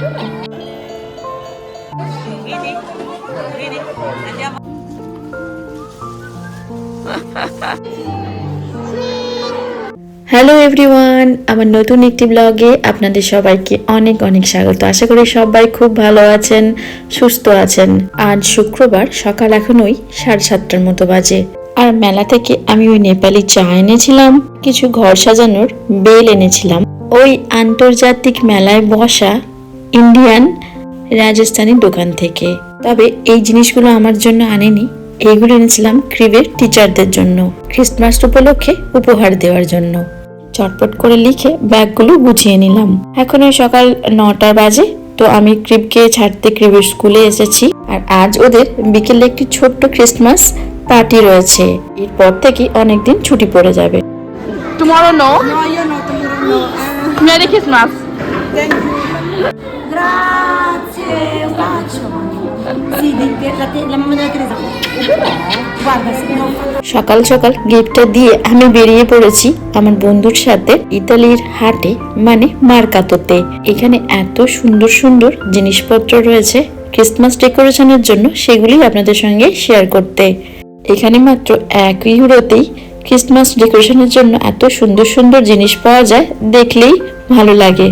Hello everyone, আমার নতুন একটি ব্লগে আপনাদের সবাইকে অনেক অনেক স্বাগত। আশা করি সবাই খুব ভালো আছেন, সুস্থ আছেন। আজ শুক্রবার, সকাল এখন ওই সাড়ে সাতটার মতো বাজে। আর মেলা থেকে আমি ওই নেপালি চা এনেছিলাম, কিছু ঘর সাজানোর বেল এনেছিলাম। ওই আন্তর্জাতিক মেলায় বসা ইন্ডিয়ান রাজস্থানী দোকান থেকে তবে এই জিনিসগুলো আমার জন্য আনেনি এইগুলো এনেছিলাম ক্রিবের টিচারদের জন্য খ্রিস্টমাস উপলক্ষে উপহার দেওয়ার জন্য চটপট করে লিখে ব্যাগগুলো গুছিয়ে নিলাম এখন ওই সকাল নটা বাজে তো আমি ক্রিবকে ছাড়তে ক্রিবের স্কুলে এসেছি আর আজ ওদের বিকেলে একটি ছোট্ট ক্রিসমাস পার্টি রয়েছে এরপর থেকে অনেকদিন ছুটি পড়ে যাবে Tomorrow no. No, io no, tomorrow no. Merry Christmas. thank you. Grazie, un bacio. সকাল সকাল গিফটটা দিয়ে আমি বেরিয়ে পড়েছি আমার বন্ধুর সাথে ইতালির হাটে মানে মার্কাতোতে। এখানে এত সুন্দর সুন্দর জিনিসপত্র রয়েছে। ক্রিসমাস ডেকোরেশনের জন্য সেগুলি আপনাদের সঙ্গে শেয়ার করতে। এখানে মাত্র এক ইউরোতেই ক্রিসমাস ডেকোরেশনের জন্য এত সুন্দর সুন্দর জিনিস পাওয়া যায় দেখলেই ভালো লাগে।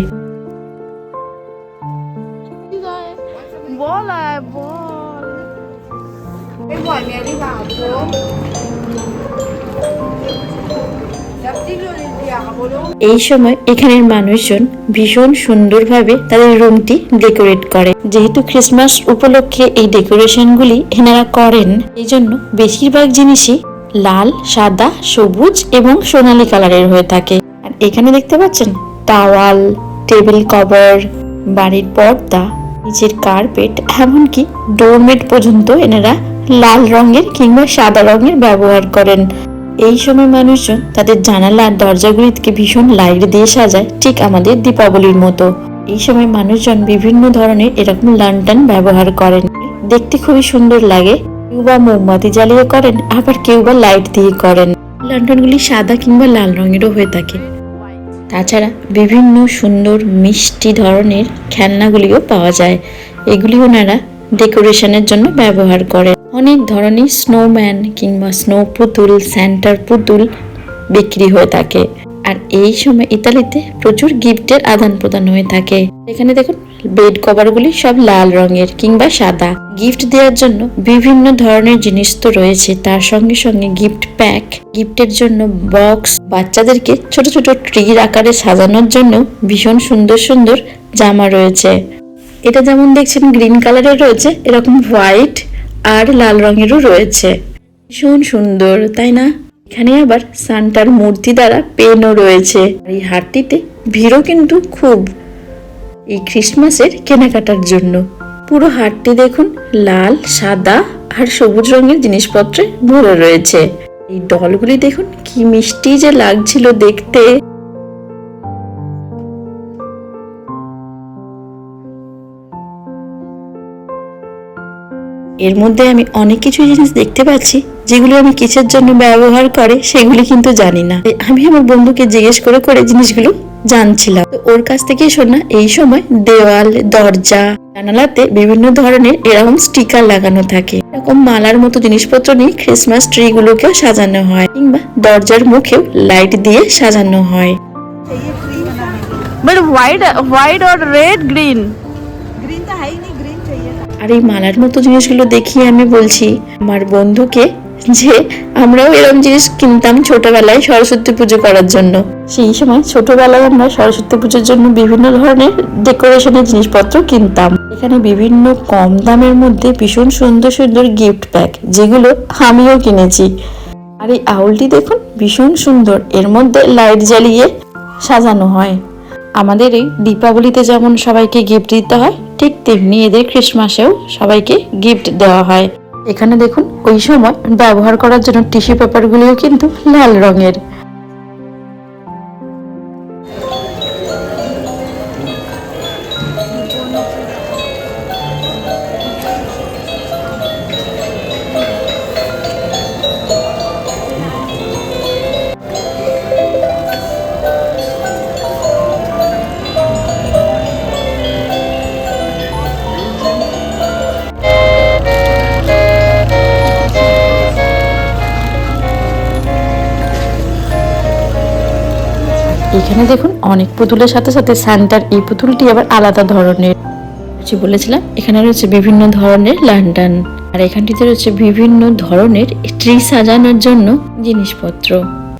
এই সময় এখানের মানুষজন ভীষণ সুন্দরভাবে তাদের রুমটি ডেকোরেট করে। যেহেতু ক্রিসমাস উপলক্ষে এই ডেকোরেশনগুলি এনারা করেন এই জন্য বেশিরভাগ জিনিসই লাল, সাদা, সবুজ এবং সোনালী কালারের হয়ে থাকে। আর এখানে দেখতে পাচ্ছেন টাওয়াল, টেবিল কভার, বাড়ির পর্দা, নিচের কার্পেট, এমনকি ডোরমেট পর্যন্ত এনারা লাল রঙের কিংবা সাদা রঙের ব্যবহার করেন। এই সময় মানুষজন তাদের জানালা দরজাগুলিকে ভীষণ লাইট দিয়ে সাজায়, ঠিক আমাদের দীপাবলির মতো। এই সময় মানুষজন বিভিন্ন ধরনের এরকম লন্ঠন ব্যবহার করেন। দেখতে খুবই সুন্দর লাগে। কেউ বা মোমবাতি জ্বালিয়ে করেন, আবার কেউ বা লাইট দিয়ে করেন। লন্ঠনগুলি সাদা কিংবা লাল রঙেরও হয়ে থাকে। তাছাড়া বিভিন্ন সুন্দর মিষ্টি ধরনের খেলনাগুলিও পাওয়া যায়। এগুলি ওনারা ডেকোরেশনের জন্য ব্যবহার করে অনেক ধরনের স্নোম্যান কিংবা স্নো পুতুল স্যান্টার পুতুল বিক্রি হয়ে থাকে। আর এই সময় ইতালিতে প্রচুর গিফটের আদান প্রদান হয়ে থাকে। এখানে দেখুন বেড কভারগুলি সব লাল রঙের কিংবা সাদা। গিফট দেওয়ার জন্য বিভিন্ন ধরনের জিনিস তো রয়েছে। তার সঙ্গে সঙ্গে গিফট প্যাক, গিফটের জন্য বক্স বাচ্চাদেরকে ছোট ছোট ট্রির আকারে সাজানোর জন্য ভীষণ সুন্দর সুন্দর জামা রয়েছে। এটা যেমন দেখছেন গ্রিন কালারের রয়েছে, এরকম হোয়াইট আর লাল রঙেরও রয়েছে। ভীষণ সুন্দর, তাই না? এখানে আবার সান্টার মূর্তি দ্বারা পেনও রয়েছে। এই হাটটিতে ভিড়ও কিন্তু খুব। এই ক্রিসমাসের কেনাকাটার জন্য। পুরো হাটটি দেখুন, লাল, সাদা আর সবুজ রঙের জিনিসপত্রে ভরে রয়েছে। এই ডলগুলি দেখুন, কি মিষ্টি যে লাগছিল দেখতে। এর মধ্যে আমি অনেক কিছু জিনিস দেখতে পাচ্ছি যেগুলো আমি কিসের জন্য ব্যবহার করে সেগুলি কিন্তু জানি না। আমি আমার বন্ধুকে জিজ্ঞেস করে করে জিনিসগুলো জানছিলাম। ওর কাছ থেকে শোনা এই সময় দেওয়াল দরজা জানালাতে বিভিন্ন ধরনের এরকম স্টিকার লাগানো থাকে। এরকম মালার মতো জিনিসপত্র নিয়ে খ্রিসমাস ট্রি গুলোকেও সাজানো হয় কিংবা দরজার মুখেও লাইট দিয়ে সাজানো হয়। হোয়াইট হোয়াইট আর রেড গ্রিন Green? তো হাই আর এই মালার মতো জিনিসগুলো দেখিয়ে আমি বলছি, আমার বন্ধুকে, যে আমরাও এরকম জিনিস কিনতাম ছোটবেলায় সরস্বতী পুজো করার জন্য। সেই সময় ছোটবেলায় আমরা সরস্বতী পুজোর জন্য বিভিন্ন ধরনের ডেকোরেশনের জিনিসপত্র কিনতাম। এখানে বিভিন্ন কম দামের মধ্যে ভীষণ সুন্দর সুন্দর গিফট প্যাক যেগুলো আমিও কিনেছি। আর এই আউলটি দেখুন, ভীষণ সুন্দর। এর মধ্যে লাইট জ্বালিয়ে সাজানো হয়। আমাদের এই দীপাবলিতে যেমন সবাইকে গিফট দিতে হয়, ঠিক তেমনি এদের ক্রিসমাসেও সবাইকে গিফট দেওয়া হয়। এখানে দেখুন, ওই সময় ব্যবহার করার জন্য টিস্যু পেপারগুলিও কিন্তু লাল রঙের। এখানে দেখুন অনেক পুতুলের সাথে সাথে স্যান্টার এই পুতুলটি আবার আলাদা ধরনের। বলেছিলাম এখানে রয়েছে বিভিন্ন ধরনের লন্ডন আর এখানটিতে রয়েছে বিভিন্ন ধরনের ট্রি সাজানোর জন্য জিনিসপত্র।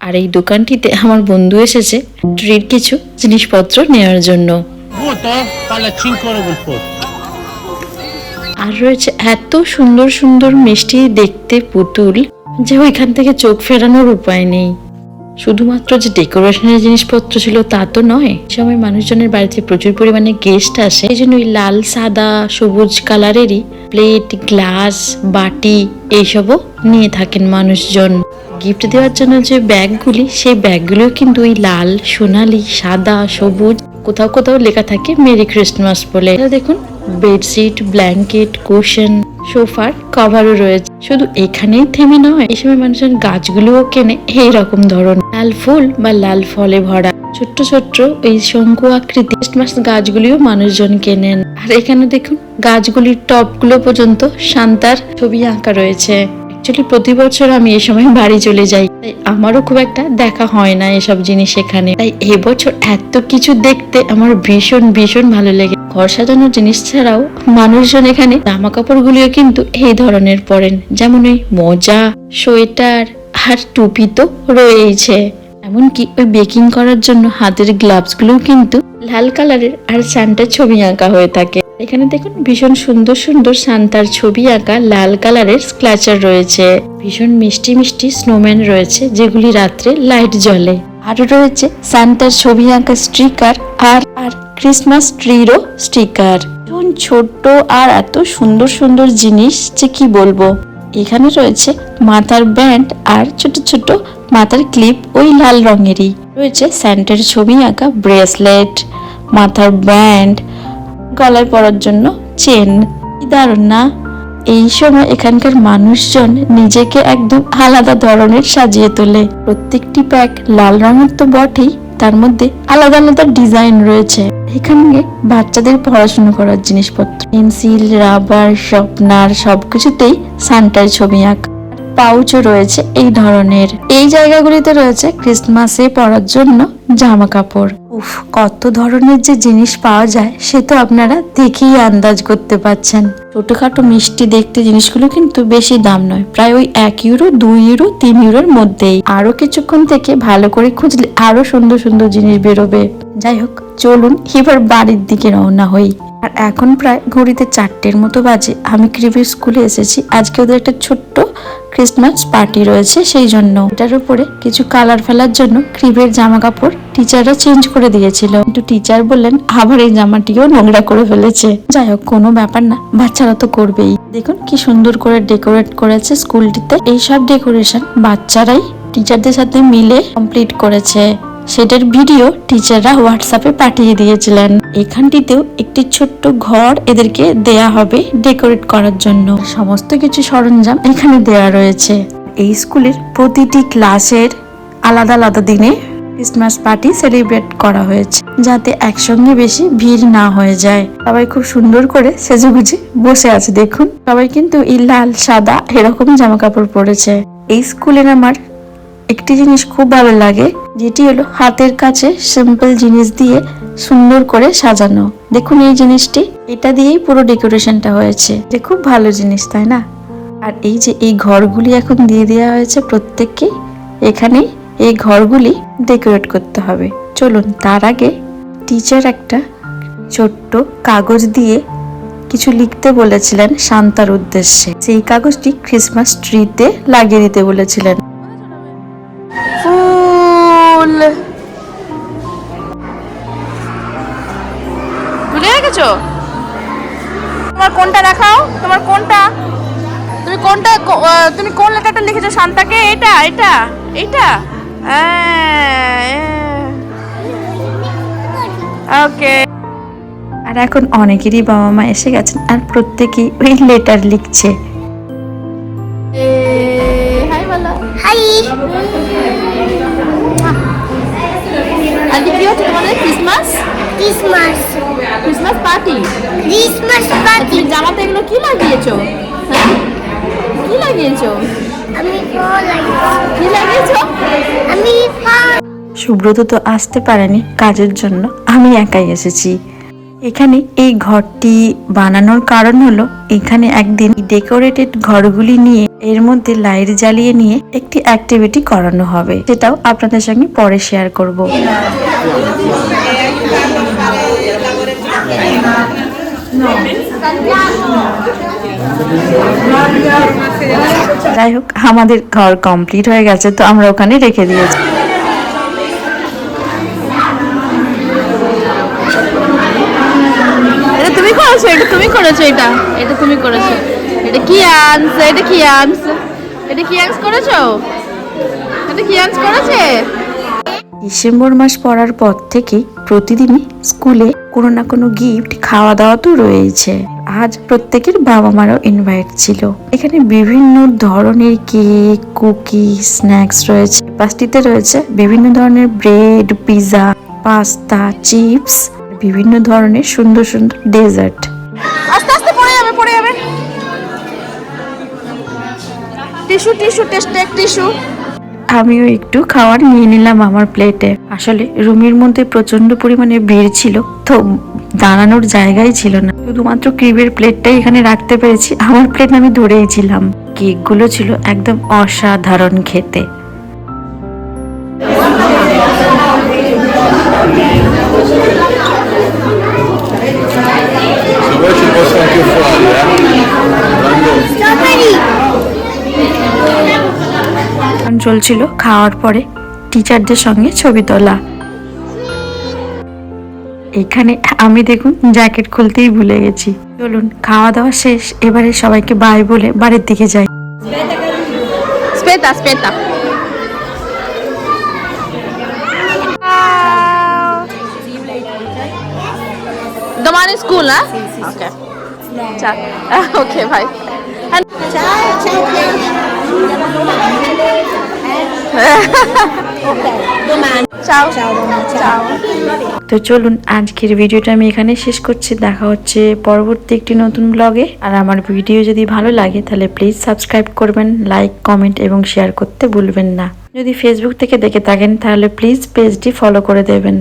আর এই দোকানটিতে আমার বন্ধু এসেছে ট্রির কিছু জিনিসপত্র নেওয়ার জন্য। Voto alla 5 euro il posto. আর রয়েছে এত সুন্দর সুন্দর মিষ্টি দেখতে পুতুল যে ওইখান থেকে চোখ ফেরানোর উপায় নেই। শুধুমাত্র যে ডেকোরেশনের জিনিসপত্র ছিল তা তো নয় সময় মানুষজনের বাড়িতে প্রচুর পরিমাণে গেস্ট আসে। এই জন্য ওই লাল, সাদা, সবুজ কালারেরই প্লেট গ্লাস বাটি, এইসবও নিয়ে থাকেন মানুষজন। গিফট দেওয়ার জন্য যে ব্যাগগুলি, সেই ব্যাগগুলো কিন্তু ওই লাল, সোনালি, সাদা, সবুজ, কোথাও কোথাও লেখা থাকে মেরি ক্রিসমাস বলে। দেখুন বেডশিট ব্ল্যাঙ্কেট কুশন সোফার কভারও রয়েছে। শুধু এখানেই থেমে নয়, এই সময় মানুষের গাছগুলোও কেনে এই রকম ধরন লাল ফুল বা লাল ফলে ভরা। ছোট্ট ছোট্ট এই শঙ্কু আকৃতি। ক্রিসমাস গাছগুলিও মানুষজন কেনেন। আর এখানে দেখুন, গাছগুলির টপগুলো পর্যন্ত শান্তার ছবি আঁকা রয়েছে। অ্যাকচুয়ালি প্রতি বছর আমি এই সময় বাড়ি চলে যাই। তাই আমারও খুব একটা দেখা হয় না এসব জিনিস এখানে। তাই এবছর এত কিছু দেখতে আমার ভীষণ ভীষণ ভালো লেগে। ঘর সাজানোর জিনিস ছাড়াও মানুষজন এখানে জামা কাপড়গুলিও কিন্তু এই ধরনের পরেন। যেমন ওই মোজা, সোয়েটার আর টুপি তো রয়েইছে। এমনকি ওই বেকিং করার জন্য হাতের গ্লাভস গুলোও কিন্তু লাল কালারের আর স্যান্টার ছবি আঁকা হয়ে থাকে। এখানে দেখুন ভীষণ সুন্দর সুন্দর সান্তার ছবি আঁকা লাল কালারের স্ক্ল্যাচার রয়েছে। ভীষণ মিষ্টি মিষ্টি স্নোম্যান রয়েছে, যেগুলি রাত্রে লাইট জ্বলে। আরও রয়েছে সান্তার ছবি আঁকা স্টিকার আর আর ক্রিসমাস ট্রিরও স্টিকার ভীষণ ছোট্ট আর এত সুন্দর সুন্দর জিনিস যে কি বলব। এখানে রয়েছে মাথার ব্যান্ড আর ছোট ছোট মাথার ক্লিপ ওই লাল রঙেরই। রয়েছে স্যান্টের ছবি আঁকা ব্রেসলেট মাথার ব্যান্ড গলায় পরার জন্য চেন। দারুণ না? এই সময় এখানকার মানুষজন নিজেকে একদম আলাদা ধরনের সাজিয়ে তোলে। প্রত্যেকটি প্যাক লাল রঙের তো বটেই, তার মধ্যে আলাদা আলাদা ডিজাইন রয়েছে। এখানে বাচ্চাদের পড়াশোনা করার জিনিসপত্র পেন্সিল রাবার শার্পনার সবকিছুতেই সান্টার ছবি আঁকা। পাউচও রয়েছে এই ধরনের। এই জায়গাগুলিতে রয়েছে ক্রিসমাসে পরার জন্য জামা কাপড়। উফ, কত ধরনের যে জিনিস পাওয়া যায়, সে তো আপনারা দেখেই আন্দাজ করতে পাচ্ছেন ছোটখাটো মিষ্টি দেখতে জিনিসগুলো কিন্তু বেশি দাম নয়, প্রায় ওই এক ইউরো, দুই ইউরো, তিন ইউরোর মধ্যেই। আরও কিছুক্ষণ থেকে ভালো করে খুঁজলে আরও সুন্দর সুন্দর জিনিস বেরোবে। যাই হোক, চলুন এবার বাড়ির দিকে রওনা হই। আর এখন প্রায় ঘড়িতে চারটের মতো বাজে। আমি ক্রিবের স্কুলে এসেছি। আজকে ওদের একটা ছোট্ট ক্রিসমাস পার্টি রয়েছে, সেই জন্য। এটার উপরে কিছু কালার ফেলার জন্য ক্রিবের জামা কাপড় টিচাররা চেঞ্জ করে দিয়েছিল। কিন্তু টিচার বললেন, আবার এই জামাটিও নোংরা করে ফেলেছে। যাই হোক, কোনো ব্যাপার না, বাচ্চারা তো করবেই। দেখুন কি সুন্দর করে ডেকোরেট করেছে স্কুলটিতে। এইসব ডেকোরেশন বাচ্চারাই টিচারদের সাথে মিলে কমপ্লিট করেছে। সেটার ভিডিও টিচাররা হোয়াটসঅ্যাপে পাঠিয়ে দিয়েছিলেন। এখানটিতেও একটি ছোট্ট ঘর এদেরকে দেয়া হবে ডেকোরেট করার জন্য। সমস্ত কিছু সরঞ্জাম এখানে দেয়া রয়েছে। এই স্কুলের প্রতিটি ক্লাসের আলাদা আলাদা দিনে ক্রিসমাস পার্টি সেলিব্রেট করা হয়েছে, যাতে একসঙ্গে বেশি ভিড় না হয়ে যায়। সবাই খুব সুন্দর করে সেজেগুজে বসে আছে, দেখুন। সবাই কিন্তু এই লাল, সাদা এরকম জামা কাপড় পরেছে। এই স্কুলের আমার একটি জিনিস খুব ভালো লাগে, যেটি হলো হাতের কাছে সিম্পল জিনিস দিয়ে সুন্দর করে সাজানো। দেখুন এই জিনিসটি, এটা দিয়েই পুরো ডেকোরেশনটা হয়েছে। যে খুব ভালো জিনিস, তাই না? আর এই যে এই ঘরগুলি এখন দিয়ে দেওয়া হয়েছে প্রত্যেককে এখানে এই ঘরগুলি ডেকোরেট করতে হবে। চলুন, তার আগে টিচার একটা ছোট্ট কাগজ দিয়ে কিছু লিখতে বলেছিলেন শান্তার উদ্দেশ্যে। সেই কাগজটি ক্রিসমাস ট্রিতে লাগিয়ে দিতে বলেছিলেন। গেছো তোমার কোনটা দেখাও? তোমার কোনটা? তুমি কোনটা তুমি কোন লেখাটা লিখেছো শান্তাকে? এটা এটা এটা? ওকে আর এখন অনেকেরই বাবা মা এসে গেছেন আর প্রত্যেকেই ওই লেটার লিখছে। হাই বলো। হাই। আজকে কি হচ্ছে তোমাদের? Christmas Christmas Christmas party? Christmas party. তুমি জামাতে এগুলো কি লাগিয়েছো? হ্যাঁ? কি লাগিয়েছো? আমি ফল কি লাগিয়েছো? আমি ফল। সুব্রত তো আসতে পারেনি কাজের জন্য। আমি একাই এসেছি। এখানে এই ঘরটি বানানোর কারণ হলো এখানে একদিন ডেকোরেটেড ঘরগুলি নিয়ে এর মধ্যে লাইট জ্বালিয়ে নিয়ে একটি অ্যাক্টিভিটি করানো হবে। সেটাও আপনাদের সঙ্গে পরে শেয়ার করব। যাই হোক আমাদের ঘর কমপ্লিট হয়ে গেছে তো আমরা ওখানে রেখে দিয়েছি। এটা তুমি করেছ? এটা তুমি করেছ এটা? এটা তুমি করেছ। এটা কি আনস? এটা কি আনস? এটা কি আনস করেছ? এটা কি আনস করেছে? ডিসেম্বর মাস পড়ার পর থেকে প্রতিদিনই স্কুলে কোনো না কোনো গিফট খাওয়া দাওয়া তো রয়েছে আজ প্রত্যেকের বাবা মারও ইনভাইট ছিল। এখানে বিভিন্ন ধরনের কেক কুকি স্ন্যাক্স রয়েছে। পাঁচটিতে রয়েছে বিভিন্ন ধরনের ব্রেড পিৎজা পাস্তা চিপস বিভিন্ন ধরনের সুন্দর সুন্দর ডেজার্ট আস্তে আস্তে পড়ে যাবে পড়ে যাবে। টিস্যু টিস্যু টেস্ট টিস্যু আমিও একটু খাওয়ার নিয়ে নিলাম আমার প্লেটে আসলে রুমের মধ্যে প্রচণ্ড পরিমাণে ভিড় ছিল, তো দাঁড়ানোর জায়গাই ছিল না। শুধুমাত্র ক্রিমের প্লেটটাই এখানে রাখতে পেরেছি, আমার প্লেট আমি ধরেই ছিলাম। কেকগুলো ছিল একদম অসাধারণ খেতে। Se vuoi ci চলছিল খাওয়ার পরে টিচারদের সঙ্গে ছবি তোলা। এখানে আমি দেখুন জ্যাকেট খুলতেই ভুলে গেছি। চলুন খাওয়া দাওয়া শেষ এবারে সবাইকে বাই বলে বাড়ির দিকে যাই। eh? Ok. Ciao. ok, domani. Ciao. তো চলুন, আজকের ভিডিওটা আমি এখানে শেষ করছি দেখা হচ্ছে পরবর্তী একটি নতুন ব্লগে আর আমার ভিডিও যদি ভালো লাগে, তাহলে প্লিজ সাবস্ক্রাইব করবেন লাইক কমেন্ট এবং শেয়ার করতে ভুলবেন না যদি ফেসবুক থেকে দেখে থাকেন, তাহলে প্লিজ পেজটি ফলো করে দেবেন